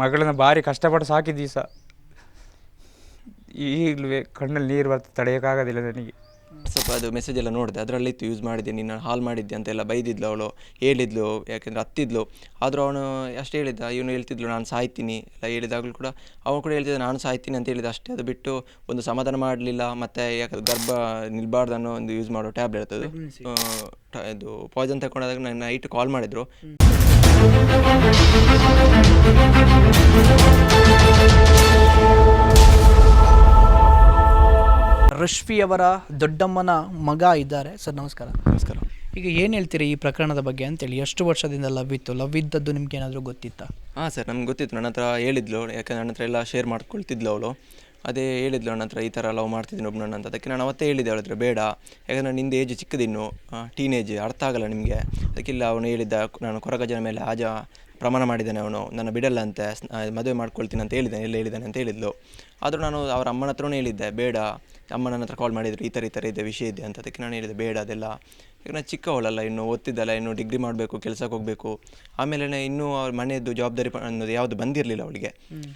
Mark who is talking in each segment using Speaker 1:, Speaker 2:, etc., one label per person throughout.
Speaker 1: ಮಗಳನ್ನ ಭಾರಿ ಕಷ್ಟಪಟ್ಟು ಸಾಕಿದ್ದೀವಿ ಸಹ ಈಗಲೂ ಕಣ್ಣಲ್ಲಿ ನೀರು ಬರ್ತದೆ ತಡೆಯೋಕ್ಕಾಗೋದಿಲ್ಲ ನನಗೆ.
Speaker 2: ಸ್ವಲ್ಪ ಅದು ಮೆಸೇಜ್ ಎಲ್ಲ ನೋಡಿದೆ. ಅದರಲ್ಲಿತ್ತು ಯೂಸ್ ಮಾಡಿದ್ದೆ ನಿನ್ನ ಹಾಲ್ ಮಾಡಿದ್ದೆ ಅಂತೆಲ್ಲ ಬೈದಿದ್ಲು ಅವಳು ಹೇಳಿದ್ಲು ಯಾಕೆಂದರೆ ಹತ್ತಿದ್ಲು. ಆದರೂ ಅವನು ಅಷ್ಟು ಹೇಳಿದ್ದ ಇವನು ಹೇಳ್ತಿದ್ಲು ನಾನು ಸಾಯ್ತೀನಿ. ಎಲ್ಲ ಹೇಳಿದಾಗಲೂ ಕೂಡ ಅವನು ಕೂಡ ಹೇಳ್ತಿದ್ದ ನಾನು ಸಾಯ್ತೀನಿ ಅಂತ ಹೇಳಿದ ಅಷ್ಟೇ. ಅದು ಬಿಟ್ಟು ಒಂದು ಸಮಾಧಾನ ಮಾಡಲಿಲ್ಲ ಮತ್ತು ಯಾಕೆ ಗರ್ಭ ನಿಲ್ಬಾರ್ದು ಅನ್ನೋ ಒಂದು ಯೂಸ್ ಮಾಡೋ ಟ್ಯಾಬ್ಲೆಟ್ ಅದು. ಇದು ಪಾಯ್ಸನ್ ತಗೊಂಡಾಗ ನನ್ನ ನೈಟ್ ಕಾಲ್ ಮಾಡಿದ್ರು.
Speaker 3: ರಶ್ವಿಯವರ ದೊಡ್ಡಮ್ಮನ ಮಗ ಇದ್ದಾರೆ. ಸರ್ ನಮಸ್ಕಾರ.
Speaker 2: ನಮಸ್ಕಾರ.
Speaker 3: ಈಗ ಏನು ಹೇಳ್ತೀರಿ ಈ ಪ್ರಕರಣದ ಬಗ್ಗೆ ಅಂತೇಳಿ? ಎಷ್ಟು ವರ್ಷದಿಂದ ಲವ್ ಇತ್ತು? ಲವ್ ಇದ್ದದ್ದು ನಿಮ್ಗೆ ಏನಾದರೂ ಗೊತ್ತಿತ್ತ?
Speaker 2: ಹಾಂ ಸರ್ ನಮ್ಗೆ ಗೊತ್ತಿತ್ತು. ನನ್ನ ಹತ್ರ ಹೇಳಿದ್ಲು. ಯಾಕಂದ್ರೆ ನನ್ನ ಹತ್ರ ಎಲ್ಲ ಶೇರ್ ಮಾಡ್ಕೊಳ್ತಿದ್ಲು ಅವಳು. ಅದೇ ಹೇಳಿದ್ಲು ನನ್ನ ಹತ್ರ ಈ ಥರ ಲವ್ ಮಾಡ್ತಿದ್ದೀನಿ ಒಬ್ಬನ ಅಂತ ಅದಕ್ಕೆ ನಾನು ಅವತ್ತೇ ಹೇಳಿದ್ದೆ ಅವಳ ಹತ್ರ ಬೇಡ. ಯಾಕಂದರೆ ನಿಂದು ಏಜ್ ಚಿಕ್ಕದಿನ್ನು ಟೀನೇಜ್ ಅರ್ಥ ಆಗಲ್ಲ ನಿಮಗೆ. ಅದಕ್ಕಿಲ್ಲ ಅವನು ಹೇಳಿದ್ದ ನಾನು ಕೊರಗಜನ ಮೇಲೆ ಆಜ ಪ್ರಮಾಣ ಮಾಡಿದ್ದಾನೆ ಅವನು. ನನ್ನ ಬಿಡಲ್ಲ ಅಂತೆ ಮದುವೆ ಮಾಡ್ಕೊಳ್ತೀನಿ ಅಂತ ಹೇಳಿದ್ದಾನೆ ಎಲ್ಲ ಹೇಳಿದ್ದಾನೆ ಅಂತ ಹೇಳಿದ್ಲು. ಆದರೂ ನಾನು ಅವರ ಅಮ್ಮನ ಹತ್ರನೂ ಹೇಳಿದ್ದೆ ಬೇಡ ಅಮ್ಮ ನನ್ನ ಹತ್ರ ಕಾಲ್ ಮಾಡಿದ್ರು ಈ ಥರ ಈ ಥರ ಇದೆ ವಿಷಯ ಇದೆ ಅಂತ. ಅದಕ್ಕೆ ನಾನು ಹೇಳಿದೆ ಬೇಡ ಅದೆಲ್ಲ. ಈಗ ನಾನು ಚಿಕ್ಕವಳಲ್ಲ ಇನ್ನು ಓದ್ತಿದ್ದಲ್ಲ ಇನ್ನು ಡಿಗ್ರಿ ಮಾಡಬೇಕು ಕೆಲಸಕ್ಕೆ ಹೋಗಬೇಕು. ಆಮೇಲೆ ಇನ್ನೂ ಅವ್ರ ಮನೆಯದ್ದು ಜವಾಬ್ದಾರಿ ಅನ್ನೋದು ಯಾವುದು ಬಂದಿರಲಿಲ್ಲ ಅವಳಿಗೆ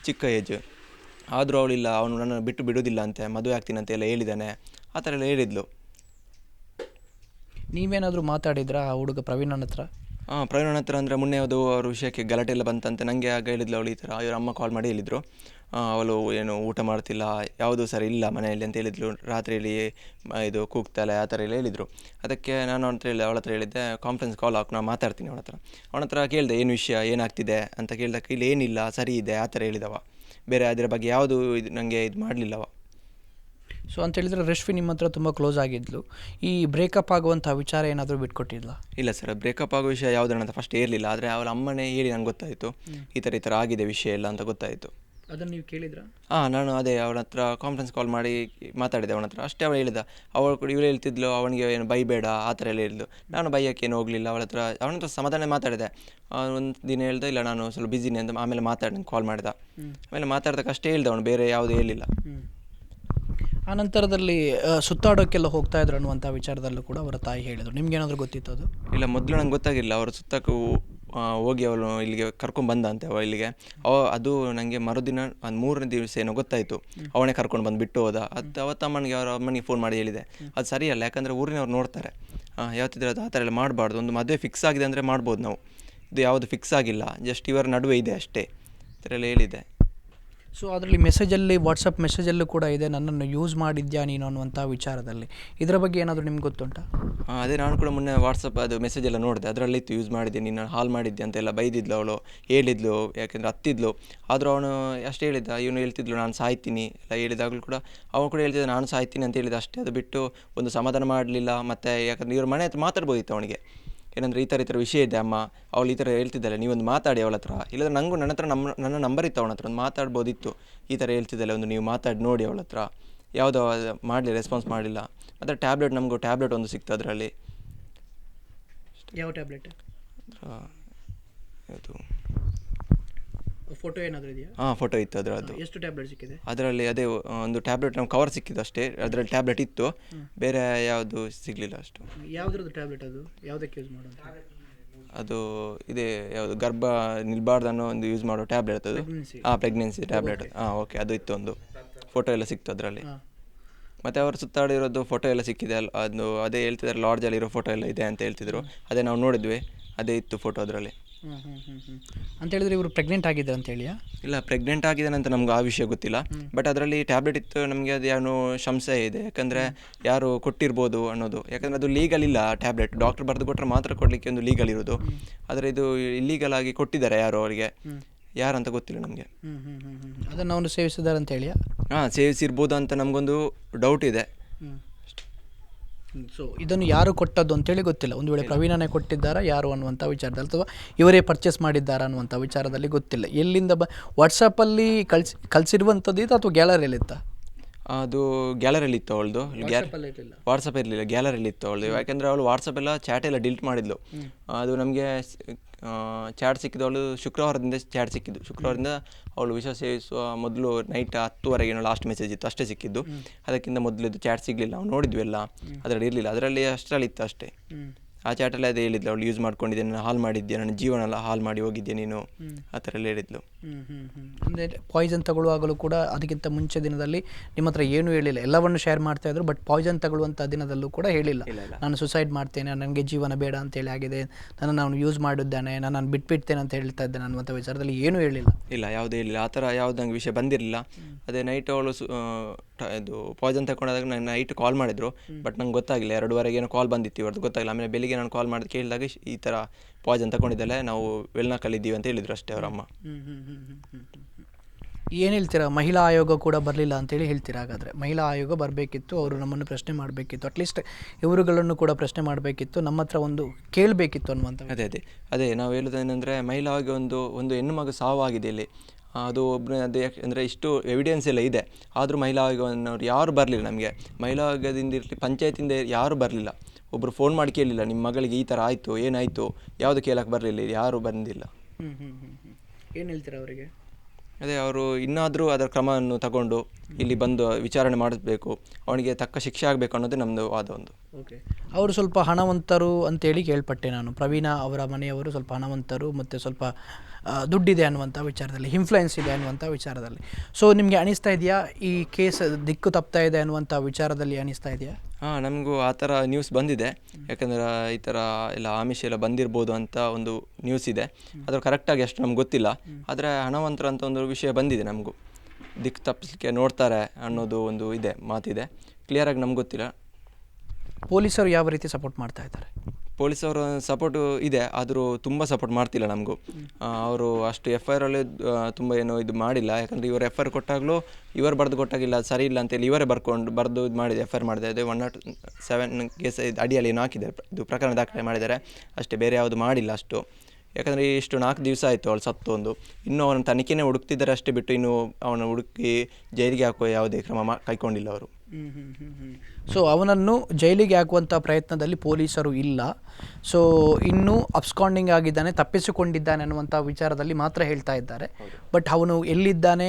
Speaker 2: ಚಿಕ್ಕ ಏಜ್ ಆದರೂ ಅವಳಿಲ್ಲ ಅವನು ನನ್ನನ್ನು ಬಿಟ್ಟು ಬಿಡೋದಿಲ್ಲ ಅಂತೆ ಮದುವೆ ಆಗ್ತೀನಿ ಅಂತ ಎಲ್ಲ ಹೇಳಿದ್ದಾನೆ. ಆ ಥರ ಎಲ್ಲ ಹೇಳಿದ್ಲು.
Speaker 3: ನೀವೇನಾದರೂ ಮಾತಾಡಿದ್ರಾ ಆ ಹುಡುಗ ಪ್ರವೀಣನ ಹತ್ರ?
Speaker 2: ಹಾಂ ಪ್ರವೀಣನ ಹತ್ರ ಅಂದರೆ ಮೊನ್ನೆ ಅದು ಅವ್ರ ವಿಷಯಕ್ಕೆ ಗಲಾಟೆ ಎಲ್ಲ ಬಂತಂತೆ. ನನಗೆ ಆಗ ಹೇಳಿದ್ಲು, ಅವಳು ಈ ಥರ ಇವ್ರ ಅಮ್ಮ ಕಾಲ್ ಮಾಡಿ ಹೇಳಿದ್ರು. ಅವಳು ಏನು ಊಟ ಮಾಡ್ತಿಲ್ಲ, ಯಾವುದು ಸರಿ ಇಲ್ಲ ಮನೆಯಲ್ಲಿ ಅಂತ ಹೇಳಿದ್ಲು. ರಾತ್ರಿಯಲ್ಲಿ ಇದು ಕೂಗ್ತಾಳೆ, ಆ ಥರ ಎಲ್ಲ ಹೇಳಿದರು. ಅದಕ್ಕೆ ನಾನು ಹತ್ರ ಹೇಳಿದೆ, ಅವಳ ಹತ್ರ ಹೇಳಿದ್ದೆ ಕಾನ್ಫರೆನ್ಸ್ ಕಾಲ್ ಹಾಕಿ, ನಾನು ಮಾತಾಡ್ತೀನಿ ಅವಳ ಹತ್ರ. ಅವನ ಹತ್ರ ಕೇಳಿದೆ, ಏನು ವಿಷಯ, ಏನಾಗ್ತಿದೆ? ಅಂತ ಕೇಳಿದಾಗ, ಇಲ್ಲಿ, ಏನಿಲ್ಲ, ಸರಿ ಇದೆ, ಆ ಥರ ಹೇಳಿದವ. ಬೇರೆ ಅದರ ಬಗ್ಗೆ ಯಾವುದು ಇದು ನನಗೆ ಇದು ಮಾಡಲಿಲ್ಲವ.
Speaker 3: ಸೊ ಅಂತ ಹೇಳಿದ್ರೆ ರಶ್ವಿ ನಿಮ್ಮ ಹತ್ರ ತುಂಬ ಕ್ಲೋಸ್ ಆಗಿದ್ಲು. ಈ ಬ್ರೇಕಪ್ ಆಗುವಂಥ ವಿಚಾರ ಏನಾದರೂ ಬಿಟ್ಕೊಟ್ಟಿಲ್ಲ
Speaker 2: ಇಲ್ಲ ಸರ್ ಬ್ರೇಕಪ್ ಆಗೋ ವಿಷಯ ಯಾವುದು ಅಂತ ಫಸ್ಟ್ ಏರ್ಲಿಲ್ಲ ಆದರೆ ಅವಳ ಅಮ್ಮನೇ ಹೇಳಿ ನಂಗೆ ಗೊತ್ತಾಯಿತು. ಈ ಥರ ಈ ಥರ ಆಗಿದೆ ವಿಷಯ ಎಲ್ಲ ಅಂತ ಗೊತ್ತಾಯಿತು.
Speaker 3: ಅದನ್ನು ನೀವು ಕೇಳಿದ್ರಾ?
Speaker 2: ಹಾಂ ನಾನು ಅದೇ ಅವನ ಹತ್ರ ಕಾನ್ಫರೆನ್ಸ್ ಕಾಲ್ ಮಾಡಿ ಮಾತಾಡಿದೆ ಅವನ ಹತ್ರ. ಅಷ್ಟೇ ಅವಳು ಹೇಳಿದ. ಅವಳು ಕೂಡ ಇವಳು ಹೇಳ್ತಿದ್ಲು ಅವನಿಗೆ ಏನು ಬೈಬೇಡ ಆ ಥರ ಎಲ್ಲ ಹೇಳಿದ್ಲು. ನಾನು ಬೈಯಕ್ಕೆ ಏನು ಹೋಗಲಿಲ್ಲ ಅವಳ ಹತ್ರ ಅವನ ಹತ್ರ ಸಮಾಧಾನ ಮಾತಾಡಿದೆ. ಒಂದು ದಿನ ಹೇಳ್ದೆ ಇಲ್ಲ ನಾನು ಸ್ವಲ್ಪ ಬಿಸಿನಿ ಅಂತ ಆಮೇಲೆ ಮಾತಾಡಿ ಕಾಲ್ ಮಾಡಿದ. ಆಮೇಲೆ ಮಾತಾಡ್ದಕ್ಕೆ ಅಷ್ಟೇ ಹೇಳ್ದೆ ಅವನು ಬೇರೆ ಯಾವುದೂ ಹೇಳಿಲ್ಲ.
Speaker 3: ಆ ನಂತರದಲ್ಲಿ ಸುತ್ತಾಡೋಕ್ಕೆಲ್ಲ ಹೋಗ್ತಾ ಇದ್ರು ಅನ್ನುವಂಥ ವಿಚಾರದಲ್ಲೂ ಕೂಡ ಅವರ ತಾಯಿ ಹೇಳಿದರು. ನಿಮ್ಗೇನಾದರೂ ಗೊತ್ತಿತ್ತು ಅದು?
Speaker 2: ಇಲ್ಲ, ಮೊದಲು ನಂಗೆ ಗೊತ್ತಾಗಿಲ್ಲ. ಅವರು ಸುತ್ತಕ್ಕೂ ಹೋಗಿ ಅವಳು ಇಲ್ಲಿಗೆ ಕರ್ಕೊಂಡು ಬಂದ ಅಂತೆ ಅವ ಇಲ್ಲಿಗೆ. ಅವ, ಅದು ನನಗೆ ಮರುದಿನ ಒಂದು ಮೂರನೇ ದಿವಸ ಏನೋ ಗೊತ್ತಾಯಿತು. ಅವನೇ ಕರ್ಕೊಂಡು ಬಂದು ಬಿಟ್ಟು ಹೋದ. ಅದು ಅವತ್ತು ಅಮ್ಮನಿಗೆ, ಅವರ ಅಮ್ಮನಿಗೆ ಫೋನ್ ಮಾಡಿ ಹೇಳಿದೆ. ಅದು ಸರಿಯಲ್ಲ, ಯಾಕಂದರೆ ಊರಿನವ್ರು ನೋಡ್ತಾರೆ. ಯಾವತ್ತಿದ್ರೆ ಅದು ಆ ಥರ ಎಲ್ಲ ಮಾಡಬಾರ್ದು. ಒಂದು ಮದುವೆ ಫಿಕ್ಸ್ ಆಗಿದೆ ಅಂದರೆ ಮಾಡ್ಬೋದು ನಾವು. ಇದು ಯಾವುದು ಫಿಕ್ಸ್ ಆಗಿಲ್ಲ. ಜಸ್ಟ್ ಇವರ ನಡುವೆ ಇದೆ ಅಷ್ಟೇ. ಇದರಲ್ಲಿ ಹೇಳಿದೆ.
Speaker 3: ಸೊ ಅದರಲ್ಲಿ ಮೆಸೇಜಲ್ಲಿ ವಾಟ್ಸಪ್ ಮೆಸೇಜಲ್ಲೂ ಕೂಡ ಇದೆ. ನನ್ನನ್ನು ಯೂಸ್ ಮಾಡಿದ್ಯಾ ನೀನು ಅನ್ನುವಂಥ ವಿಚಾರದಲ್ಲಿ. ಇದರ ಬಗ್ಗೆ ಏನಾದರೂ ನಿಮ್ಗೆ ಗೊತ್ತುಂಟಾ?
Speaker 2: ಅದೇ ನಾನು ಕೂಡ ಮೊನ್ನೆ ವಾಟ್ಸಪ್ ಅದು ಮೆಸೇಜ್ ಎಲ್ಲ ನೋಡಿದೆ. ಅದರಲ್ಲಿತ್ತು ಯೂಸ್ ಮಾಡಿದ್ದೆ ನೀನು? ಹಾಲ್ ಮಾಡಿದ್ದೆ ಅಂತೆಲ್ಲ ಬೈದಿದ್ಲು ಅವಳು. ಹೇಳಿದ್ಲು, ಯಾಕೆಂದರೆ ಹತ್ತಿದ್ಲು. ಆದರೂ ಅವನು ಅಷ್ಟು ಹೇಳಿದ್ದ, ಇವನು ಹೇಳ್ತಿದ್ಲು, ನಾನು ಸಾಯ್ತೀನಿ. ಎಲ್ಲ ಹೇಳಿದಾಗಲೂ ಕೂಡ ಅವನು ಕೂಡ ಹೇಳ್ತಿದ್ದ, ನಾನು ಸಾಯ್ತೀನಿ ಅಂತ ಹೇಳಿದ ಅಷ್ಟೇ. ಅದು ಬಿಟ್ಟು ಒಂದು ಸಮಾಧಾನ ಮಾಡಲಿಲ್ಲ. ಮತ್ತು ಯಾಕಂದ್ರೆ ಇವ್ರ ಮನೆ ಹತ್ರ ಮಾತಾಡ್ಬೋದಿತ್ತು ಅವನಿಗೆ. ಏನಂದರೆ ಈ ಥರ ಈ ಥರ ವಿಷಯ ಇದೆ ಅಮ್ಮ. ಅವಳು ಈ ಥರ ಹೇಳ್ತಿದ್ದಾಳೆ ನೀವೊಂದು ಮಾತಾಡಿ ಅವಳ ಹತ್ರ. ಇಲ್ಲದ್ರೆ ನನಗೂ ನನ್ನ ಹತ್ರ ನಮ್ಮ ನನ್ನ ನಂಬರ್ ಇತ್ತು ಅವನ ಹತ್ರ ಒಂದು ಮಾತಾಡ್ಬೋದಿತ್ತು. ಈ ಥರ ಹೇಳ್ತಿದ್ದಾಳೆ ಒಂದು ನೀವು ಮಾತಾಡಿ ನೋಡಿ ಅವಳ ಹತ್ರ. ಯಾವುದೋ ಮಾಡಲಿ ರೆಸ್ಪಾನ್ಸ್ ಮಾಡಲಿಲ್ಲ. ಮತ್ತು ಟ್ಯಾಬ್ಲೆಟ್ ನಮಗೂ ಟ್ಯಾಬ್ಲೆಟ್ ಒಂದು ಸಿಕ್ತು ಅದರಲ್ಲಿ.
Speaker 3: ಯಾವ ಟ್ಯಾಬ್ಲೆಟ್
Speaker 2: ಇದು
Speaker 3: ಫೋಟೋ ಏನಾದರೂ ಇದೆಯಾ?
Speaker 2: ಹಾಂ ಫೋಟೋ ಇತ್ತು ಅದರದ್ದು.
Speaker 3: ಎಷ್ಟು ಟ್ಯಾಬ್ಲೆಟ್ ಸಿಕ್ಕಿದೆ?
Speaker 2: ಅದರಲ್ಲಿ ಅದೇ ಒಂದು ಟ್ಯಾಬ್ಲೆಟ್ ನಮ್ಗೆ ಕವರ್ ಸಿಕ್ಕಿದ್ದು ಅಷ್ಟೇ. ಅದರಲ್ಲಿ ಟ್ಯಾಬ್ಲೆಟ್ ಇತ್ತು. ಬೇರೆ ಯಾವುದು ಸಿಗಲಿಲ್ಲ ಅಷ್ಟು.
Speaker 3: ಯಾವುದ್ರದ್ದು ಟ್ಯಾಬ್ಲೆಟ್ ಅದು? ಯಾವುದಕ್ಕೆ ಯೂಸ್ ಮಾಡೋದು
Speaker 2: ಅದು ಇದೇ ಯಾವುದು ಗರ್ಭ ನಿಲ್ಬಾರ್ದು ಅನ್ನೋ ಒಂದು ಯೂಸ್ ಮಾಡೋ ಟ್ಯಾಬ್ಲೆಟ್ ಅದು. ಹಾಂ ಪ್ರೆಗ್ನೆನ್ಸಿ ಟ್ಯಾಬ್ಲೆಟ್ ಹಾಂ ಓಕೆ ಅದು ಇತ್ತು ಒಂದು. ಫೋಟೋ ಎಲ್ಲ ಸಿಕ್ತು ಅದರಲ್ಲಿ. ಮತ್ತೆ ಅವರು ಸುತ್ತಾಡಿರೋದು ಫೋಟೋ ಎಲ್ಲ ಸಿಕ್ಕಿದೆ. ಅಲ್ಲ ಅದು ಅದೇ ಹೇಳ್ತಿದ್ದಾರೆ ಲಾಡ್ಜಲ್ಲಿರೋ ಫೋಟೋ ಎಲ್ಲ ಇದೆ ಅಂತ ಹೇಳ್ತಿದ್ರು. ಅದೇ ನಾವು ನೋಡಿದ್ವಿ. ಅದೇ ಇತ್ತು ಫೋಟೋ ಅದರಲ್ಲಿ.
Speaker 3: ಅಂತ ಹೇಳಿದ್ರೆ ಇವರು ಪ್ರೆಗ್ನೆಂಟ್ ಆಗಿದ್ದಾರೆ ಅಂತ ಹೇಳಿಯಾ?
Speaker 2: ಇಲ್ಲ ಪ್ರೆಗ್ನೆಂಟ್ ಆಗಿದ್ದಾನೆ ಅಂತ ನಮ್ಗೆ ಆ ವಿಷಯ ಗೊತ್ತಿಲ್ಲ. ಬಟ್ ಅದರಲ್ಲಿ ಟ್ಯಾಬ್ಲೆಟ್ ಇತ್ತು ನಮಗೆ ಅದು ಏನೋ ಸಂಶಯ ಇದೆ. ಯಾಕಂದರೆ ಯಾರು ಕೊಟ್ಟಿರ್ಬೋದು ಅನ್ನೋದು. ಯಾಕಂದರೆ ಅದು ಲೀಗಲ್ ಇಲ್ಲ ಟ್ಯಾಬ್ಲೆಟ್ ಡಾಕ್ಟರ್ ಬರೆದು ಕೊಟ್ಟರೆ ಮಾತ್ರ ಕೊಡಲಿಕ್ಕೆ ಒಂದು ಲೀಗಲ್ ಇರೋದು. ಆದರೆ ಇದು ಇಲ್ಲೀಗಲ್ ಆಗಿ ಕೊಟ್ಟಿದ್ದಾರೆ ಯಾರು ಅವರಿಗೆ? ಯಾರು ಅಂತ ಗೊತ್ತಿಲ್ಲ ನಮಗೆ.
Speaker 3: ಅದನ್ನು ಅವನು ಸೇವಿಸಿದ್ದಾರೆ ಅಂತ ಹೇಳಿಯಾ?
Speaker 2: ಹಾಂ ಸೇವಿಸಿರ್ಬೋದು ಅಂತ ನಮಗೊಂದು ಡೌಟ್ ಇದೆ.
Speaker 3: ಸೊ ಇದನ್ನು ಯಾರು ಕೊಟ್ಟದ್ದು ಅಂತೇಳಿ ಗೊತ್ತಿಲ್ಲ. ಒಂದು ವೇಳೆ ಪ್ರವೀಣನೇ ಕೊಟ್ಟಿದ್ದಾರಾ, ಯಾರು ಅನ್ನುವಂಥ ವಿಚಾರದಲ್ಲಿ ಅಥವಾ ಇವರೇ ಪರ್ಚೇಸ್ ಮಾಡಿದ್ದಾರಾ ಅನ್ನುವಂಥ ವಿಚಾರದಲ್ಲಿ ಗೊತ್ತಿಲ್ಲ. ಎಲ್ಲಿಂದ ಬ ವಾಟ್ಸಪ್ಪಲ್ಲಿ ಕಳ್ಸಿ ಕಳಿಸಿರುವಂಥದ್ದು ಅಥವಾ ಗ್ಯಾಲರಿಯಲ್ಲಿ ಇತ್ತಾ
Speaker 2: ಅದು ಗ್ಯಾಲರಿಯಲ್ಲಿ ಇತ್ತು ಅವಳದು. ವಾಟ್ಸಪ್ ಇರಲಿಲ್ಲ. ಗ್ಯಾಲರಿಯಲ್ಲಿ ಇತ್ತು ಅವಳು ಯಾಕೆಂದರೆ ಅವಳು ವಾಟ್ಸಪ್ ಎಲ್ಲ ಚಾಟ್ ಎಲ್ಲ ಡಿಲೀಟ್ ಮಾಡಿದ್ಲು. ಅದು ನಮಗೆ ಚಾಟ್ ಸಿಕ್ಕಿದ್ದು ಅವಳು ಶುಕ್ರವಾರದಿಂದ ಚಾಟ್ ಸಿಕ್ಕಿದ್ದು. ಶುಕ್ರವಾರದಿಂದ ಅವಳು ವಿಷ ಸೇವಿಸುವ ಮೊದಲು ನೈಟ್ ಹತ್ತುವರೆಗೆ ಲಾಸ್ಟ್ ಮೆಸೇಜ್ ಇತ್ತು ಅಷ್ಟೇ ಸಿಕ್ಕಿದ್ದು. ಅದಕ್ಕಿಂತ ಮೊದಲಿದ್ದು ಚಾಟ್ ಸಿಗಲಿಲ್ಲ. ನಾವು ನೋಡಿದ್ವಿ ಎಲ್ಲ. ಅದರಲ್ಲಿ ಇರಲಿಲ್ಲ. ಅದರಲ್ಲಿ ಅಷ್ಟರಲ್ಲಿ ಇತ್ತು ಅಷ್ಟೇ. ಆ ಚಾಟಲ್ಲಿ ಅದೇ ಹೇಳಿದ್ಲು ಅವಳು ಯೂಸ್ ಮಾಡ್ಕೊಂಡಿದ್ದೆ ನಾನು ಹಾಲ್ ಮಾಡಿದ್ದೆ ನನ್ನ ಜೀವನ ಎಲ್ಲ ಹಾಲ್ ಮಾಡಿ ಹೋಗಿದ್ದೆ ನೀನು? ಆ ಥರ ಎಲ್ಲ ಹೇಳಿದ್ಲು.
Speaker 3: ಅಂದರೆ ಪಾಯ್ಸನ್ ತಗೊಳ್ಳುವಾಗಲೂ ಕೂಡ ಅದಕ್ಕಿಂತ ಮುಂಚೆ ದಿನದಲ್ಲಿ ನಿಮ್ಮ ಹತ್ರ ಏನೂ ಹೇಳಿಲ್ಲ. ಎಲ್ಲವನ್ನು ಶೇರ್ ಮಾಡ್ತಾ ಇದ್ರು ಬಟ್ ಪಾಯ್ಸನ್ ತಗೊಳ್ಳುವಂಥ ದಿನದಲ್ಲೂ ಕೂಡ ಹೇಳಿಲ್ಲ. ನಾನು ಸುಸೈಡ್ ಮಾಡ್ತೇನೆ ನನಗೆ ಜೀವನ ಬೇಡ ಅಂತೇಳಿ ಆಗಿದೆ. ನಾನು ನಾನು ಯೂಸ್ ಮಾಡಿದ್ದಾನೆ ನಾನು ನಾನು ಬಿಟ್ಬಿಡ್ತೇನೆ ಅಂತ ಹೇಳ್ತಾ ಇದ್ದೆ ಅನ್ನುವಂಥ ವಿಚಾರದಲ್ಲಿ ಏನೂ ಹೇಳಿಲ್ಲ.
Speaker 2: ಇಲ್ಲ ಯಾವುದೇ ಇಲ್ಲ. ಆ ಥರ ಯಾವ್ದು ನಂಗೆ ವಿಷಯ ಬಂದಿರಲಿಲ್ಲ. ಅದೇ ನೈಟ್ ಅವಳು ಇದು ಪಾಯ್ಸನ್ ತಗೊಂಡಾಗ ನಾನು ನೈಟ್ ಕಾಲ್ ಮಾಡಿದ್ರು. ಬಟ್ ನಂಗೆ ಗೊತ್ತಾಗಿಲ್ಲ ಎರಡುವರೆಗೆ ಏನೋ ಕಾಲ್ ಬಂದಿತ್ತು ಇವ್ರದ್ದು ಗೊತ್ತಾಗಿಲ್ಲ ಆಮೇಲೆ ಬೆಳಿಗ್ಗೆ ನಾನು ಕಾಲ್ ಮಾಡಿ ಕೇಳಿದಾಗ ಈ ಥರ ಪಾಯ್ಸನ್ ತಗೊಂಡಿದ್ದಲ್ಲ ನಾವು ವೆಲ್ನಾಕಲ್ಲಿದ್ದೀವಿ ಅಂತ ಹೇಳಿದ್ರು ಅಷ್ಟೇ ಅವರಮ್ಮ.
Speaker 3: ಏನು ಹೇಳ್ತೀರಾ? ಮಹಿಳಾ ಆಯೋಗ ಕೂಡ ಬರಲಿಲ್ಲ ಅಂತೇಳಿ ಹೇಳ್ತೀರಾ? ಹಾಗಾದರೆ ಮಹಿಳಾ ಆಯೋಗ ಬರಬೇಕಿತ್ತು ಅವರು ನಮ್ಮನ್ನು ಪ್ರಶ್ನೆ ಮಾಡಬೇಕಿತ್ತು. ಅಟ್ಲೀಸ್ಟ್ ಇವರುಗಳನ್ನು ಕೂಡ ಪ್ರಶ್ನೆ ಮಾಡಬೇಕಿತ್ತು ನಮ್ಮ ಹತ್ರ ಒಂದು ಕೇಳಬೇಕಿತ್ತು ಅನ್ನುವಂಥ
Speaker 2: ಅದೇ ಅದೇ. ಅದೇ ನಾವು ಹೇಳೋದೇನೆಂದರೆ ಆಯೋಗ ಒಂದು ಒಂದು ಹೆಣ್ಣು ಮಗು ಸಾವಾಗಿದೆ ಇಲ್ಲಿ. ಅದು ಅದೇ ಅಂದರೆ ಇಷ್ಟು ಎವಿಡೆನ್ಸ್ ಎಲ್ಲ ಇದೆ. ಆದರೂ ಮಹಿಳಾ ಆಯೋಗವನ್ನವ್ರು ಯಾರು ಬರಲಿಲ್ಲ ನಮಗೆ. ಮಹಿಳಾ ಆಯೋಗದಿಂದ ಇರಲಿ ಪಂಚಾಯತಿಂದ ಯಾರು ಬರಲಿಲ್ಲ. ಒಬ್ಬರು ಫೋನ್ ಮಾಡಿ ಕೇಳಲಿಲ್ಲ ನಿಮ್ಮ ಮಗಳಿಗೆ ಈ ಥರ ಆಯಿತು, ಏನಾಯಿತು? ಯಾವುದು ಕೇಳಕ್ಕೆ ಬರಲಿಲ್ಲ, ಯಾರು ಬಂದಿಲ್ಲ.
Speaker 3: ಏನು ಹೇಳ್ತೀರಾ ಅವರಿಗೆ?
Speaker 2: ಅದೇ ಅವರು ಇನ್ನಾದರೂ ಅದರ ಕ್ರಮವನ್ನು ತಗೊಂಡು ಇಲ್ಲಿ ಬಂದು ವಿಚಾರಣೆ ಮಾಡಿಸ್ಬೇಕು ಅವನಿಗೆ ತಕ್ಕ ಶಿಕ್ಷೆ ಆಗಬೇಕು ಅನ್ನೋದೇ ನಮ್ಮದು ವಾದ ಒಂದು.
Speaker 3: ಓಕೆ ಅವರು ಸ್ವಲ್ಪ ಹಣವಂತರು ಅಂತೇಳಿ ಕೇಳ್ಪಟ್ಟೆ ನಾನು. ಪ್ರವೀಣ ಅವರ ಮನೆಯವರು ಸ್ವಲ್ಪ ಹಣವಂತರು ಮತ್ತು ಸ್ವಲ್ಪ ದುಡ್ಡಿದೆ ಅನ್ನುವಂಥ ವಿಚಾರದಲ್ಲಿ ಇನ್ಫ್ಲುಯೆನ್ಸ್ ಇದೆ ಅನ್ನುವಂಥ ವಿಚಾರದಲ್ಲಿ. ಸೊ ನಿಮಗೆ ಅನಿಸ್ತಾ ಇದೆಯಾ? ಈ ಕೇಸ್ ದಿಕ್ಕು ತಪ್ತಾ ಇದೆ ಅನ್ನುವಂಥ ವಿಚಾರದಲ್ಲಿ ಅನಿಸ್ತಾ ಇದೆಯಾ?
Speaker 2: ಹಾಂ, ನಮಗೂ ಆ ಥರ ನ್ಯೂಸ್ ಬಂದಿದೆ. ಯಾಕಂದ್ರೆ ಈ ಥರ ಎಲ್ಲ ಆಮಿಷ ಎಲ್ಲ ಬಂದಿರ್ಬೋದು ಅಂತ ಒಂದು ನ್ಯೂಸ್ ಇದೆ. ಅದರ ಕರೆಕ್ಟಾಗಿ ಅಷ್ಟು ನಮ್ಗೆ ಗೊತ್ತಿಲ್ಲ. ಆದರೆ ಹಣವಂತರ ಅಂತ ಒಂದು ವಿಷಯ ಬಂದಿದೆ ನಮಗೂ. ದಿಕ್ಕು ತಪ್ಪಿಸ್ಲಿಕ್ಕೆ ನೋಡ್ತಾರೆ ಅನ್ನೋದು ಒಂದು ಇದೆ, ಮಾತಿದೆ. ಕ್ಲಿಯರಾಗಿ ನಮ್ಗೆ ಗೊತ್ತಿಲ್ಲ.
Speaker 3: ಪೊಲೀಸರು ಯಾವ ರೀತಿ ಸಪೋರ್ಟ್ ಮಾಡ್ತಾ ಇದ್ದಾರೆ?
Speaker 2: ಪೊಲೀಸವರ ಸಪೋರ್ಟು ಇದೆ, ಆದರೂ ತುಂಬ ಸಪೋರ್ಟ್ ಮಾಡ್ತಿಲ್ಲ ನಮಗೂ. ಅವರು ಅಷ್ಟು ಎಫ್ ಐ ಆರಲ್ಲಿ ತುಂಬ ಏನೋ ಇದು ಮಾಡಿಲ್ಲ. ಯಾಕಂದರೆ ಇವರು ಎಫ್ ಐ ಆರ್ ಕೊಟ್ಟಾಗಲೂ ಇವರು ಬರೆದು ಕೊಟ್ಟಾಗಿಲ್ಲ ಸರಿ ಇಲ್ಲ ಅಂತೇಳಿ ಇವರೇ ಬರ್ಕೊಂಡು, ಬರೆದು ಇದು ಮಾಡಿದೆ ಎಫ್ ಐ ಆರ್ ಮಾಡಿದೆ. ಅದೇ ಒನ್ ನಾಟ್ ಸೆವೆನ್ ಕೇಸ್ ಅಡಿಯಲ್ಲಿ ಏನು ಹಾಕಿದ್ದಾರೆ. ಇದು ಪ್ರಕರಣ ದಾಖಲೆ ಮಾಡಿದ್ದಾರೆ. ಅಷ್ಟೇ ಬೇರೆ ಯಾವುದು ಮಾಡಿಲ್ಲ ಅಷ್ಟು. ಯಾಕಂದರೆ ಇಷ್ಟು ನಾಲ್ಕು ದಿವಸ ಆಯಿತು ಅವಳು ಒಂದು ಇನ್ನೂ ಅವನ ತನಿಖೆನೇ ಹುಡುಕ್ತಿದ್ದಾರೆ ಅಷ್ಟೇ ಬಿಟ್ಟು ಇನ್ನೂ ಅವನ ಹುಡುಕಿ ಜೈಲಿಗೆ ಹಾಕೋ ಯಾವುದೇ ಕ್ರಮ ಮಾ ಅವರು.
Speaker 3: ಸೊ ಅವನನ್ನು ಜೈಲಿಗೆ ಹಾಕುವಂಥ ಪ್ರಯತ್ನದಲ್ಲಿ ಪೊಲೀಸರು ಇಲ್ಲ. ಸೊ ಇನ್ನೂ ಅಬ್ಸ್ಕಾಂಡಿಂಗ್ ಆಗಿದ್ದಾನೆ ತಪ್ಪಿಸಿಕೊಂಡಿದ್ದಾನೆ ಅನ್ನುವಂಥ ವಿಚಾರದಲ್ಲಿ ಮಾತ್ರ ಹೇಳ್ತಾ ಇದ್ದಾರೆ. ಬಟ್ ಅವನು ಎಲ್ಲಿದ್ದಾನೆ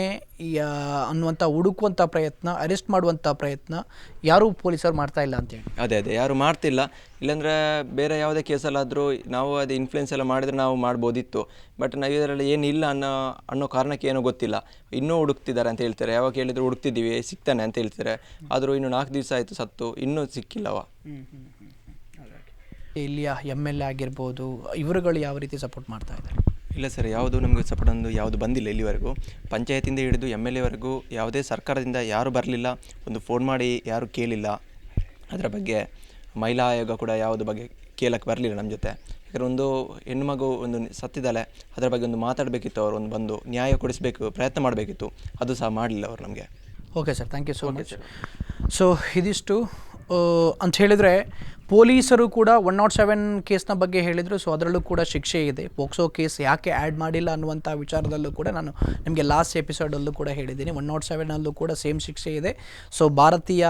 Speaker 3: ಅನ್ನುವಂಥ ಹುಡುಕುವಂಥ ಪ್ರಯತ್ನ ಅರೆಸ್ಟ್ ಮಾಡುವಂಥ ಪ್ರಯತ್ನ ಯಾರೂ ಪೊಲೀಸರು ಮಾಡ್ತಾ ಇಲ್ಲ ಅಂತೇಳಿ
Speaker 2: ಅದೇ ಅದೇ ಯಾರು ಮಾಡ್ತಿಲ್ಲ. ಇಲ್ಲಾಂದರೆ ಬೇರೆ ಯಾವುದೇ ಕೇಸಲ್ಲಾದರೂ ನಾವು ಅದೇ ಇನ್ಫ್ಲುಯೆನ್ಸ್ ಎಲ್ಲ ಮಾಡಿದರೆ ನಾವು ಮಾಡ್ಬೋದಿತ್ತು. ಬಟ್ ನಾವು ಇದರಲ್ಲಿ ಏನಿಲ್ಲ ಅನ್ನೋ ಅನ್ನೋ ಕಾರಣಕ್ಕೆ ಏನೋ ಗೊತ್ತಿಲ್ಲ. ಇನ್ನೂ ಹುಡುಕ್ತಿದ್ದಾರೆ ಅಂತ ಹೇಳ್ತಾರೆ. ಯಾವಾಗ ಹೇಳಿದ್ರು ಹುಡುಕ್ತಿದ್ದೀವಿ ಸಿಗ್ತಾನೆ ಅಂತ ಹೇಳ್ತಾರೆ. ಆದರೂ ಇನ್ನು ನಾಲ್ಕು ದಿವಸ ಆಯಿತು ಸತ್ತು ಇನ್ನೂ ಸಿಕ್ಕಿಲ್ಲವ
Speaker 3: ಇಲ್ಲಿಯ ಎಂ ಎಲ್ ಎ ಆಗಿರ್ಬೋದು ಇವರುಗಳು ಯಾವ ರೀತಿ ಸಪೋರ್ಟ್ ಮಾಡ್ತಾ ಇದ್ದಾರೆ?
Speaker 2: ಇಲ್ಲ ಸರ್ ಯಾವುದು ನಮಗೆ ಸಪೋರ್ಟ್ ಒಂದು ಯಾವುದು ಬಂದಿಲ್ಲ ಇಲ್ಲಿವರೆಗೂ. ಪಂಚಾಯತಿಂದ ಹಿಡಿದು ಎಂ ಎಲ್ ಎವರೆಗೂ ಯಾವುದೇ ಸರ್ಕಾರದಿಂದ ಯಾರು ಬರಲಿಲ್ಲ ಒಂದು ಫೋನ್ ಮಾಡಿ ಯಾರು ಕೇಳಿಲ್ಲ. ಅದರ ಬಗ್ಗೆ ಮಹಿಳಾ ಆಯೋಗ ಕೂಡ ಯಾವುದು ಬಗ್ಗೆ ಕೇಳಕ್ಕೆ ಬರಲಿಲ್ಲ ನಮ್ಮ ಜೊತೆ. ಯಾಕಂದರೆ ಒಂದು ಹೆಣ್ಮಗು ಒಂದು ಸತ್ತಿದ್ದಾಳೆ ಅದರ ಬಗ್ಗೆ ಒಂದು ಮಾತಾಡಬೇಕಿತ್ತು ಅವರು ಒಂದು ಬಂದು ನ್ಯಾಯ ಕೊಡಿಸಬೇಕು ಪ್ರಯತ್ನ ಮಾಡಬೇಕಿತ್ತು. ಅದು ಸಹ ಮಾಡಲಿಲ್ಲ ಅವರು ನಮಗೆ.
Speaker 3: Okay sir thank you so much so ಇದಿಷ್ಟು ಅಂತ ಹೇಳಿದರೆ ಪೊಲೀಸರು ಕೂಡ ಒನ್ ನಾಟ್ ಸೆವೆನ್ ಕೇಸ್ನ ಬಗ್ಗೆ ಹೇಳಿದರು ಸೊ ಅದರಲ್ಲೂ ಕೂಡ ಶಿಕ್ಷೆ ಇದೆ. ಪೋಕ್ಸೋ ಕೇಸ್ ಯಾಕೆ ಆ್ಯಡ್ ಮಾಡಿಲ್ಲ ಅನ್ನುವಂಥ ವಿಚಾರದಲ್ಲೂ ಕೂಡ ನಾನು ನಿಮಗೆ ಲಾಸ್ಟ್ ಎಪಿಸೋಡಲ್ಲೂ ಕೂಡ ಹೇಳಿದ್ದೀನಿ. ಒನ್ ನಾಟ್ ಸೆವೆನಲ್ಲೂ ಕೂಡ ಸೇಮ್ ಶಿಕ್ಷೆ ಇದೆ. ಸೊ ಭಾರತೀಯ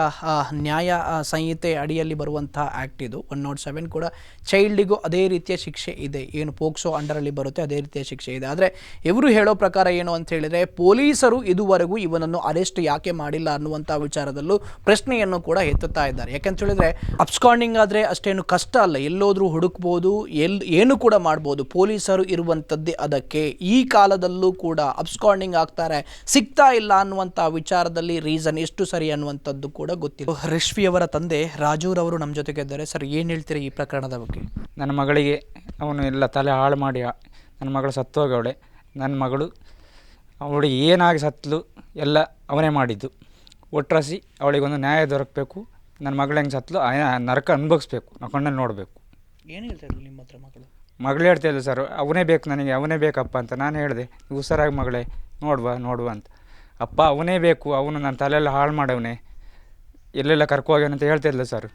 Speaker 3: ನ್ಯಾಯ ಸಂಹಿತೆ ಅಡಿಯಲ್ಲಿ ಬರುವಂಥ ಆ್ಯಕ್ಟ್ ಇದು. ಒನ್ ನಾಟ್ ಸೆವೆನ್ ಕೂಡ ಚೈಲ್ಡಿಗೂ ಅದೇ ರೀತಿಯ ಶಿಕ್ಷೆ ಇದೆ. ಏನು ಪೋಕ್ಸೋ ಅಂಡರಲ್ಲಿ ಬರುತ್ತೆ, ಅದೇ ರೀತಿಯ ಶಿಕ್ಷೆ ಇದೆ. ಆದರೆ ಇವರು ಹೇಳೋ ಪ್ರಕಾರ ಏನು ಅಂತ ಹೇಳಿದರೆ, ಪೊಲೀಸರು ಇದುವರೆಗೂ ಇವನನ್ನು ಅರೆಸ್ಟ್ ಯಾಕೆ ಮಾಡಿಲ್ಲ ಅನ್ನುವಂಥ ವಿಚಾರದಲ್ಲೂ ಪ್ರಶ್ನೆಯನ್ನು ಕೂಡ ಎತ್ತುತ್ತಾ ಇದ್ದಾರೆ. ಯಾಕಂತ ಹೇಳಿದ್ರೆ ಅಬ್ಸ್ಕಾಂಡಿಂಗ್ ಆದರೆ ಅಷ್ಟೇನು ಕಷ್ಟ ಅಲ್ಲ. ಎಲ್ಲೋದರೂ ಹುಡುಕ್ಬೋದು, ಎಲ್, ಏನು ಕೂಡ ಮಾಡ್ಬೋದು. ಪೊಲೀಸರು ಇರುವಂಥದ್ದೇ ಅದಕ್ಕೆ. ಈ ಕಾಲದಲ್ಲೂ ಕೂಡ ಅಬ್ಸ್ಕಾಂಡಿಂಗ್ ಆಗ್ತಾರೆ. ಸಿಗ್ತಾ ಇಲ್ಲ ಅನ್ನುವಂಥ ವಿಚಾರದಲ್ಲಿ ರೀಸನ್ ಎಷ್ಟು ಸರಿ ಅನ್ನುವಂಥದ್ದು ಕೂಡ ಗೊತ್ತಿಲ್ಲ. ರಶ್ವಿಯವರ ತಂದೆ ರಾಜೂರವರು ನಮ್ಮ ಜೊತೆಗೆ ಇದ್ದಾರೆ ಸರ್, ಏನು ಹೇಳ್ತೀರಿ ಈ ಪ್ರಕರಣದ ಬಗ್ಗೆ?
Speaker 1: ನನ್ನ ಮಗಳಿಗೆ ಅವನು ಎಲ್ಲ ತಲೆ ಹಾಳು ಮಾಡಿ, ನನ್ನ ಮಗಳು ಸತ್ತೋಗವಳೆ. ನನ್ನ ಮಗಳು ಅವಳಿಗೆ ಏನಾಗಿ ಸತ್ತಲು ಎಲ್ಲ ಅವನೇ ಮಾಡಿದ್ದು. ಒಟ್ರಾಸಿ ಅವಳಿಗೊಂದು ನ್ಯಾಯ ದೊರಕಬೇಕು. ನನ್ನ ಮಗಳು ಹೆಂಗೆ ಸತ್ತಲು ಆ ನರಕ ಅನುಭವಿಸ್ಬೇಕು ನಾವು ಕಣ್ಣಲ್ಲಿ ನೋಡಬೇಕು.
Speaker 3: ಏನು ಹೇಳ್ತಾ ಇದ್ರು ನಿಮ್ಮ ಹತ್ರ ಮಗಳು?
Speaker 1: ಮಗಳು ಹೇಳ್ತಿದ್ಲು ಸರ್ ಅವನೇ ಬೇಕು ನನಗೆ ಅವನೇ ಬೇಕಪ್ಪ ಅಂತ ನಾನು ಹೇಳಿದೆ ಹುಷಾರಾಗಿ ಮಗಳೇ ನೋಡುವ ನೋಡುವ ಅಂತ. ಅಪ್ಪ ಅವನೇ ಬೇಕು ಅವನು ನನ್ನ ತಲೆಯೆಲ್ಲ ಹಾಳು ಮಾಡವನೇ ಎಲ್ಲೆಲ್ಲ ಕರ್ಕೋಗ್ಯಾನ ಅಂತ ಹೇಳ್ತಿದ್ಲು ಸರ್.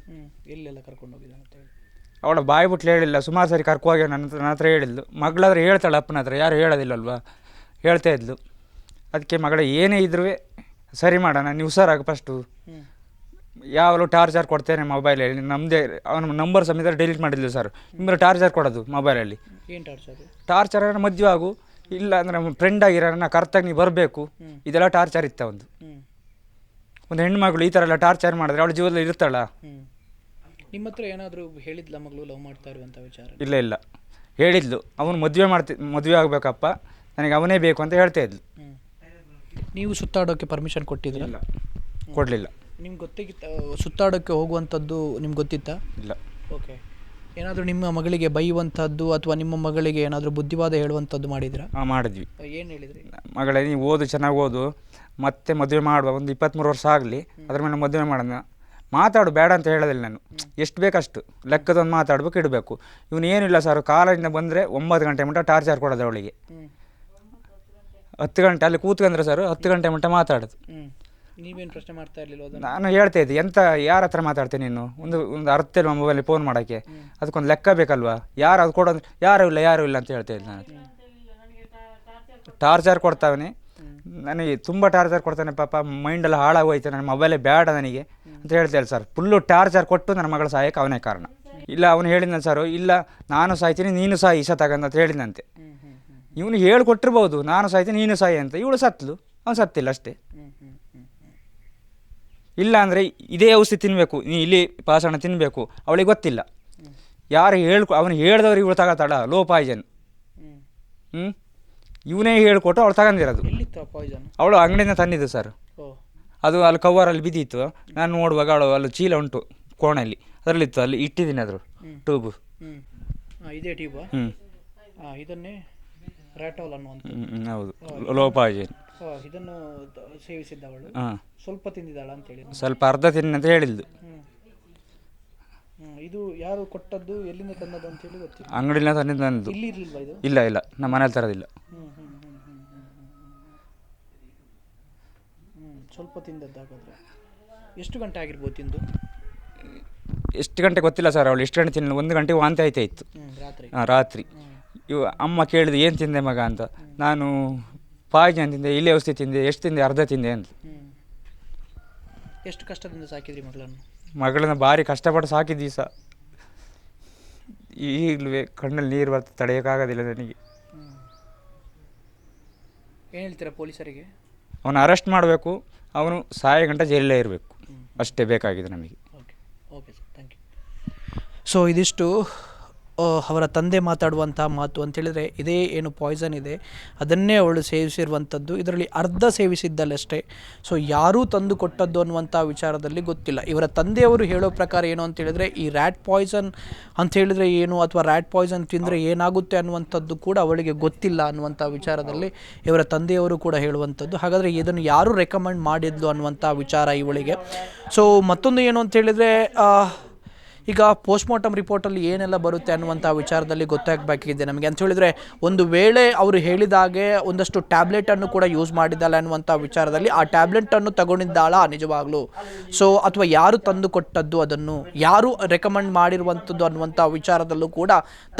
Speaker 3: ಎಲ್ಲೆಲ್ಲ ಕರ್ಕೊಂಡು ಹೋಗಿದ್ದಾನೆ ಅಂತ ಹೇಳಿ.
Speaker 1: ಅವಳ ಬಾಯಿ ಬಿಟ್ಲು ಹೇಳಿಲ್ಲ ಸುಮಾರು ಸರಿ ಕರ್ಕೋಗ್ಯ ನನ್ನ ನನ್ನ ಹತ್ರ ಹೇಳಿದ್ಲು. ಮಗಳಾದ್ರೆ ಹೇಳ್ತಾಳೆ ಅಪ್ಪನ ಹತ್ರ ಯಾರು ಹೇಳೋದಿಲ್ಲಲ್ವಾ? ಹೇಳ್ತಾ ಇದ್ಲು. ಅದಕ್ಕೆ ಮಗಳ ಏನೇ ಇದ್ರೂ ಸರಿ ಮಾಡೋಣ ನೀವು ಹುಷಾರಾಗ ಫಸ್ಟು ಯಾವಾಗಲೂ ಟಾರ್ಚರ್ ಕೊಡ್ತೇನೆ ಮೊಬೈಲಲ್ಲಿ ನಮ್ಮದೇ ಅವನ ನಂಬರ್ ಸಮೇತ ಡಿಲೀಟ್ ಮಾಡಿದ್ಲು ಸರ್ ನಿಮ್ಮ ಟಾರ್ಚರ್ ಕೊಡೋದು ಮೊಬೈಲಲ್ಲಿ
Speaker 3: ಏನು ಟಾರ್ಚರ್
Speaker 1: ಟಾರ್ಚರ್ ಮದುವೆ ಆಗು. ಇಲ್ಲ ಅಂದರೆ ನಮ್ಮ ಫ್ರೆಂಡ್ ಆಗಿರೋ ನನ್ನ ಕರ್ತಾಗಿ ನೀವು ಬರಬೇಕು. ಇದೆಲ್ಲ ಟಾರ್ಚರ್ ಇತ್ತ ಒಂದು. ಒಂದು ಹೆಣ್ಮಗಳು ಈ ಥರ ಎಲ್ಲ ಟಾರ್ಚರ್ ಮಾಡಿದ್ರೆ ಅವಳ ಜೀವನದಲ್ಲಿ ಇರ್ತಾಳ?
Speaker 3: ನಿಮ್ಮ ಹತ್ರ ಏನಾದರೂ ಹೇಳಿದ್ಲ ಮಗಳು ಲವ್ ಮಾಡ್ತಾ ಇರುವಂಥ ವಿಚಾರ?
Speaker 1: ಇಲ್ಲ ಇಲ್ಲ. ಹೇಳಿದ್ಲು. ಅವನು ಮದುವೆ ಮಾಡ್ತಿ ಮದುವೆ ಆಗಬೇಕಪ್ಪ. ನನಗೆ ಅವನೇ ಬೇಕು ಅಂತ ಹೇಳ್ತಾ ಇದ್ಲು.
Speaker 3: ನೀವು ಸುತ್ತಾಡೋಕ್ಕೆ ಪರ್ಮಿಷನ್ ಕೊಟ್ಟಿದ್ರ?
Speaker 1: ಇಲ್ಲ. ಕೊಡಲಿಲ್ಲ.
Speaker 3: ನಿಮ್ಗೆ ಗೊತ್ತಿತ್ತ ಸುತ್ತಾಡೋಕ್ಕೆ ಹೋಗುವಂಥದ್ದು ನಿಮ್ಗೆ ಗೊತ್ತಿತ್ತಾ?
Speaker 1: ಇಲ್ಲ.
Speaker 3: ಓಕೆ. ಏನಾದರೂ ನಿಮ್ಮ ಮಗಳಿಗೆ ಬೈಯುವಂಥದ್ದು ಅಥವಾ ನಿಮ್ಮ ಮಗಳಿಗೆ ಏನಾದರೂ ಬುದ್ಧಿವಾದ ಹೇಳುವಂಥದ್ದು ಮಾಡಿದ್ರಾ
Speaker 1: ಹಾಂ ಮಾಡಿದ್ವಿ.
Speaker 3: ಏನು ಹೇಳಿದ್ರಿ?
Speaker 1: ಮಗಳೇ ನೀವು ಓದು ಚೆನ್ನಾಗಿ ಓದು. ಮತ್ತೆ ಮದುವೆ ಮಾಡುವ ಒಂದು ಇಪ್ಪತ್ತ್ಮೂರು ವರ್ಷ ಆಗಲಿ ಅದ್ರ ಮೇಲೆ ಮದುವೆ ಮಾಡೋಣ. ಮಾತಾಡು ಬೇಡ ಅಂತ ಹೇಳೋದಿಲ್ಲ ನಾನು. ಎಷ್ಟು ಬೇಕಷ್ಟು. ಲೆಕ್ಕದೊಂದು ಮಾತಾಡ್ಬೇಕು ಇಡಬೇಕು. ಇವನು ಏನಿಲ್ಲ ಸರ್ ಕಾಲೇಜಿಂದ ಬಂದರೆ ಒಂಬತ್ತು ಗಂಟೆ ಮಟ್ಟ ಟಾರ್ಚರ್ ಕೊಡೋದು ಅವಳಿಗೆ. ಹತ್ತು ಗಂಟೆ ಅಲ್ಲಿ ಕೂತ್ಕೊಂಡ್ರೆ ಸರ್ ಹತ್ತು ಗಂಟೆ ಮಟ್ಟ ಮಾತಾಡೋದು.
Speaker 3: ನೀವೇನು ಪ್ರಶ್ನೆ ಮಾಡ್ತಾ ಇರಲಿಲ್ಲ
Speaker 1: ನಾನು ಹೇಳ್ತಾ ಇದ್ದೆ ಎಂತ ಯಾರ ಹತ್ರ ಮಾತಾಡ್ತೀನಿ ನೀನು ಒಂದು ಒಂದು ಅರ್ಥ ಇಲ್ವಾ ಮೊಬೈಲ್ ಫೋನ್ ಮಾಡೋಕ್ಕೆ. ಅದಕ್ಕೊಂದು ಲೆಕ್ಕ ಬೇಕಲ್ವಾ? ಯಾರು ಅದು ಕೊಡೋದು ಯಾರು ಇಲ್ಲ ಯಾರು ಇಲ್ಲ ಅಂತ ಹೇಳ್ತಾ ಇದ್ದೆ ನಾನು. ಟಾರ್ಚರ್ ಕೊಡ್ತಾವನೆ. ನನಗೆ ತುಂಬ ಟಾರ್ಚರ್ ಕೊಡ್ತಾನೆ ಪಾಪ ಮೈಂಡೆಲ್ಲ ಹಾಳಾಗೋಯ್ತು ನನ್ನ ಮೊಬೈಲೇ ಬೇಡ ನನಗೆ ಅಂತ ಹೇಳ್ತಾ ಇಲ್ಲ ಸರ್. ಫುಲ್ಲು ಟಾರ್ಚರ್ ಕೊಟ್ಟು ನನ್ನ ಮಗಳ ಸಾಯಕ್ಕೆ ಅವನೇ ಕಾರಣ. ಇಲ್ಲ ಅವನು ಹೇಳಿದ್ನ ಸರ್ ಇಲ್ಲ ನಾನು ಸಾಯ್ತೀನಿ ನೀನು ಸಾಯಿ ಇಸ ತಗಂತ ಅಂತ ಹೇಳಿದಂತೆ ಇವನು ಹೇಳ್ಕೊಟ್ಟಿರ್ಬೋದು ನಾನು ಸಾಯ್ತೀನಿ ನೀನು ಸಾಯಿ ಅಂತ. ಇವಳು ಸತ್ತಲು ಅವನು ಸತ್ತಿಲ್ಲ ಅಷ್ಟೇ. ಇಲ್ಲ ಅಂದರೆ ಇದೇ ಔಷಧಿ ತಿನ್ನಬೇಕು ನೀ ಇಲ್ಲಿ ಪಾಷಾಣ ತಿನ್ನಬೇಕು ಅವಳಿಗೆ ಗೊತ್ತಿಲ್ಲ. ಯಾರು ಹೇಳ್ಕೊ ಅವನು ಹೇಳ್ದವ್ರಿಗೆ ಇವಳು ತಗೋತಾಳ ಲೋ ಪಾಯ್ಸನ್
Speaker 3: ಹ್ಞೂ
Speaker 1: ಇವನೇ ಹೇಳ್ಕೊಟ್ಟು ಅವಳು ತಗೊಂಡಿರೋದು. ಅವಳು ಅಂಗಡಿಯಿಂದ ತಂದಿದ್ದು ಸರ್. ಅದು ಅಲ್ಲಿ ಕವರಲ್ಲಿ ಬಿದ್ದಿತ್ತು. ನಾನು ನೋಡುವಾಗ ಅವಳು ಅಲ್ಲಿ ಚೀಲ ಉಂಟು ಕೋಣಲ್ಲಿ ಅದರಲ್ಲಿತ್ತು ಅಲ್ಲಿ ಇಟ್ಟಿದ್ದೀನಿ ಅದ್ರ ಟ್ಯೂಬು
Speaker 3: ಇದೇ ಟ್ಯೂಬ್
Speaker 1: ಹ್ಞೂ
Speaker 3: ಇದನ್ನೇ
Speaker 1: ಹೌದು. ಲೋ ಪಾಯ್ಸನ್
Speaker 3: ಓ ಇದನ್ನು ತ- ಸೇವಿಸಿದ್ದವಳು.
Speaker 1: ಹಾಂ.
Speaker 3: ಸ್ವಲ್ಪ ತಿಂದಿದ್ದಾಳ ಅಂತೇಳಿ.
Speaker 1: ಸ್ವಲ್ಪ ಅರ್ಧ ತಿನ್ನ ಅಂತ ಹೇಳಿದ್ದು.
Speaker 3: ಇದು ಯಾರು ಕೊಟ್ಟದ್ದು ಎಲ್ಲಿಂದ ತಂದದ್ದು ಅಂತೇಳಿ ಗೊತ್ತಿಲ್ಲ.
Speaker 1: ಅಂಗಡಿಯಿಂದ ತಂದಿದ್ದು ನಂದು.
Speaker 3: ಇಲ್ಲಿ ಇರಲಿಲ್ವಾ ಇದು?
Speaker 1: ಇಲ್ಲ ಇಲ್ಲ. ನಮ್ಮ ಮನೇಲಿ ತರೋದಿಲ್ಲ.
Speaker 3: ಹ್ಞೂ ಹ್ಞೂ ಹ್ಞೂ ಸ್ವಲ್ಪ ತಿಂದದ್ದಾಗಾದ್ರೆ. ಎಷ್ಟು ಗಂಟೆ ಆಗಿರ್ಬೋದು ತಿಂದು?
Speaker 1: ಎಷ್ಟು ಗಂಟೆ ಗೊತ್ತಿಲ್ಲ ಸರ್ ಅವಳು. ಎಷ್ಟು ಗಂಟೆ ತಿನ್ನಲು ಒಂದು ಗಂಟೆಗೆ ವಾಂತಿ ಆಯ್ತಾ ಇತ್ತು
Speaker 3: ರಾತ್ರಿ.
Speaker 1: ಹಾಂ ರಾತ್ರಿ. ಇವ ಅಮ್ಮ ಕೇಳಿದೆ ಏನು ತಿಂದೆ ಮಗ? ಅಂತ. ನಾನು ಪಾಯ್ಜನ್ ತಿಂದೆ ಇಲ್ಲೇ ಔಷಧಿ ತಿಂದೆ ಎಷ್ಟು ತಿಂದೆ ಅರ್ಧ ತಿಂದೆ ಅಂತ.
Speaker 3: ಎಷ್ಟು ಕಷ್ಟದಿಂದ ಸಾಕಿದ್ರಿ ಮಗಳನ್ನು?
Speaker 1: ಮಗಳನ್ನ ಭಾರಿ ಕಷ್ಟಪಟ್ಟು ಸಾಕಿದ್ವಿ ಸಹ ಈಗಲೂ ಕಣ್ಣಲ್ಲಿ ನೀರು ಬರ್ತದೆ ತಡೆಯೋಕ್ಕಾಗೋದಿಲ್ಲ ನನಗೆ.
Speaker 3: ಏನು ಹೇಳ್ತೀರಾ ಪೊಲೀಸರಿಗೆ?
Speaker 1: ಅವನು ಅರೆಸ್ಟ್ ಮಾಡಬೇಕು ಅವನು ಸಾಯ ಗಂಟೆ ಜೈಲಲ್ಲೇ ಇರಬೇಕು. ಅಷ್ಟೇ ಬೇಕಾಗಿದೆ ನಮಗೆ.
Speaker 3: Okay. Okay sir thank you. So ಇದಿಷ್ಟು ಅವರ ತಂದೆ ಮಾತಾಡುವಂಥ ಮಾತು ಅಂತೇಳಿದರೆ ಇದೇ ಏನು ಪಾಯ್ಸನ್ ಇದೆ, ಅದನ್ನೇ ಅವಳು ಸೇವಿಸಿರುವಂಥದ್ದು, ಇದರಲ್ಲಿ ಅರ್ಧ ಸೇವಿಸಿದ್ದಲ್ಲಷ್ಟೇ. ಸೊ ಯಾರೂ ತಂದು ಕೊಟ್ಟದ್ದು ಅನ್ನುವಂಥ ವಿಚಾರದಲ್ಲಿ ಗೊತ್ತಿಲ್ಲ. ಇವರ ತಂದೆಯವರು ಹೇಳೋ ಪ್ರಕಾರ ಏನು ಅಂತ ಹೇಳಿದ್ರೆ, ಈ ರ್ಯಾಟ್ ಪಾಯ್ಸನ್ ಅಂತ ಹೇಳಿದ್ರೆ ಏನು ಅಥವಾ ರ್ಯಾಟ್ ಪಾಯ್ಸನ್ ತಿಂದರೆ ಏನಾಗುತ್ತೆ ಅನ್ನುವಂಥದ್ದು ಕೂಡ ಅವಳಿಗೆ ಗೊತ್ತಿಲ್ಲ ಅನ್ನುವಂಥ ವಿಚಾರದಲ್ಲಿ ಇವರ ತಂದೆಯವರು ಕೂಡ ಹೇಳುವಂಥದ್ದು. ಹಾಗಾದರೆ ಇದನ್ನು ಯಾರು ರೆಕಮೆಂಡ್ ಮಾಡಿದ್ಲು ಅನ್ನುವಂಥ ವಿಚಾರ ಇವಳಿಗೆ. ಸೊ ಮತ್ತೊಂದು ಏನು ಅಂತ ಹೇಳಿದರೆ ಈಗ ಪೋಸ್ಟ್ ಪೋಸ್ಟ್ಮಾರ್ಟಮ್ ರಿಪೋರ್ಟಲ್ಲಿ ಏನೆಲ್ಲ ಬರುತ್ತೆ ಅನ್ನುವಂಥ ವಿಚಾರದಲ್ಲಿ ಗೊತ್ತಾಗಬೇಕಿದೆ ನಮಗೆ. ಅಂತ ಹೇಳಿದರೆ ಒಂದು ವೇಳೆ ಅವರು ಹೇಳಿದಾಗೆ ಒಂದಷ್ಟು ಟ್ಯಾಬ್ಲೆಟನ್ನು ಕೂಡ ಯೂಸ್ ಮಾಡಿದ್ದಾಳೆ ಅನ್ನುವಂಥ ವಿಚಾರದಲ್ಲಿ ಆ ಟ್ಯಾಬ್ಲೆಟನ್ನು ತಗೊಂಡಿದ್ದಾಳ? ನಿಜವಾಗ್ಲೂ. ಸೊ ಅಥವಾ ಯಾರು ತಂದು ಕೊಟ್ಟದ್ದು ಅದನ್ನು? ಯಾರು ರೆಕಮೆಂಡ್ ಮಾಡಿರುವಂಥದ್ದು ಅನ್ನುವಂಥ ವಿಚಾರದಲ್ಲೂ ಕೂಡ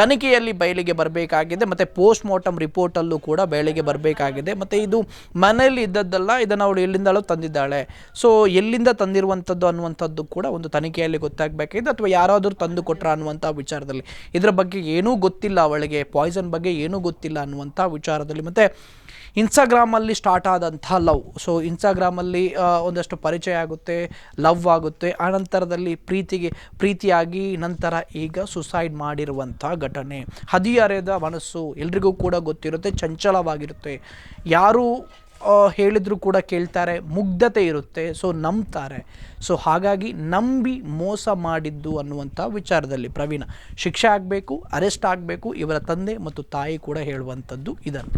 Speaker 3: ತನಿಖೆಯಲ್ಲಿ ಬಯಲಿಗೆ ಬರಬೇಕಾಗಿದೆ. ಮತ್ತು ಪೋಸ್ಟ್ ಮಾರ್ಟಮ್ ರಿಪೋರ್ಟಲ್ಲೂ ಕೂಡ ಬಯಲಿಗೆ ಬರಬೇಕಾಗಿದೆ. ಮತ್ತು ಇದು ಮನೆಯಲ್ಲಿ ಇದ್ದದ್ದಲ್ಲ, ಇದನ್ನು ಅವಳು ಎಲ್ಲಿಂದಲೂ ತಂದಿದ್ದಾಳೆ. ಸೊ ಎಲ್ಲಿಂದ ತಂದಿರುವಂಥದ್ದು ಅನ್ನುವಂಥದ್ದು ಕೂಡ ಒಂದು ತನಿಖೆಯಲ್ಲಿ ಗೊತ್ತಾಗಬೇಕಾಗಿದೆ. ಅಥವಾ ಯಾರಾದರೂ ತಂದು ಕೊಟ್ರ ಅನ್ನುವಂಥ ವಿಚಾರದಲ್ಲಿ. ಇದರ ಬಗ್ಗೆ ಏನೂ ಗೊತ್ತಿಲ್ಲ ಅವಳಿಗೆ. ಪಾಯ್ಸನ್ ಬಗ್ಗೆ ಏನೂ ಗೊತ್ತಿಲ್ಲ ಅನ್ನುವಂಥ ವಿಚಾರದಲ್ಲಿ. ಮತ್ತು ಇನ್ಸ್ಟಾಗ್ರಾಮಲ್ಲಿ ಸ್ಟಾರ್ಟ್ ಆದಂಥ ಲವ್ ಸೊ ಇನ್ಸ್ಟಾಗ್ರಾಮಲ್ಲಿ ಒಂದಷ್ಟು ಪರಿಚಯ ಆಗುತ್ತೆ ಲವ್ ಆಗುತ್ತೆ. ಆನಂತರದಲ್ಲಿ ಪ್ರೀತಿಗೆ, ಪ್ರೀತಿಯಾಗಿ ನಂತರ ಈಗ ಸುಸೈಡ್ ಮಾಡಿರುವಂಥ ಘಟನೆ. ಹದಿಹರೆಯದ ಮನಸ್ಸು ಎಲ್ರಿಗೂ ಕೂಡ ಗೊತ್ತಿರುತ್ತೆ, ಚಂಚಲವಾಗಿರುತ್ತೆ. ಯಾರು ಹೇಳಿದ್ರು ಕೂಡ ಕೇಳ್ತಾರೆ, ಮುಗ್ಧತೆ ಇರುತ್ತೆ, ಸೊ ನಂಬ್ತಾರೆ. ಸೊ ಹಾಗಾಗಿ ನಂಬಿ ಮೋಸ ಮಾಡಿದ್ದು ಅನ್ನುವಂಥ ವಿಚಾರದಲ್ಲಿ ಪ್ರವೀಣ ಶಿಕ್ಷೆ ಆಗಬೇಕು, ಅರೆಸ್ಟ್ ಆಗಬೇಕು, ಇವರ ತಂದೆ ಮತ್ತು ತಾಯಿ ಕೂಡ ಹೇಳುವಂಥದ್ದು ಇದನ್ನು.